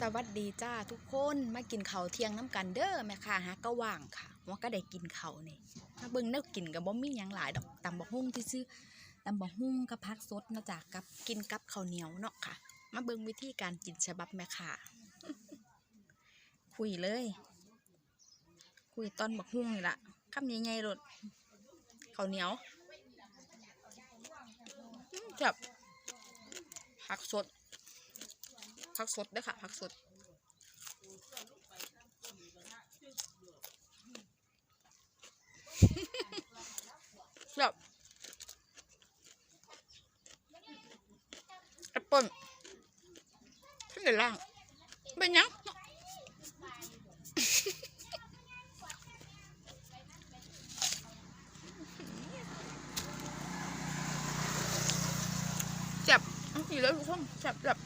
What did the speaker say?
สวัสดีจ้าทุกคนมากินข้าวเที่ยงน้ำกันเด้อแม่ค่ะฮะก็ว่างค่ะว่าก็ได้กินข้าวนี่มาเบิ่งแนวกินกับบ่มีหยังหลายดอกตำบักหุ่งที่ซื้อๆตำบักหุ่งกับผักสดเนาะจ้ะกับกินกับข้าวเหนียวเนาะค่ะ มาเบิ่งวิธีการกินฉบับแม่ค่ะคุยเลย คุยตอนบักหุ่งนี่ละคำใหญ่ๆรดข้าวเหนียวจับผักสด ผักสดด้วยค่ะผักสดแบบแอปเปิ้ลขึ้นในล่างเป็นยังจับอาอีกแล้วทุกคนจับจับ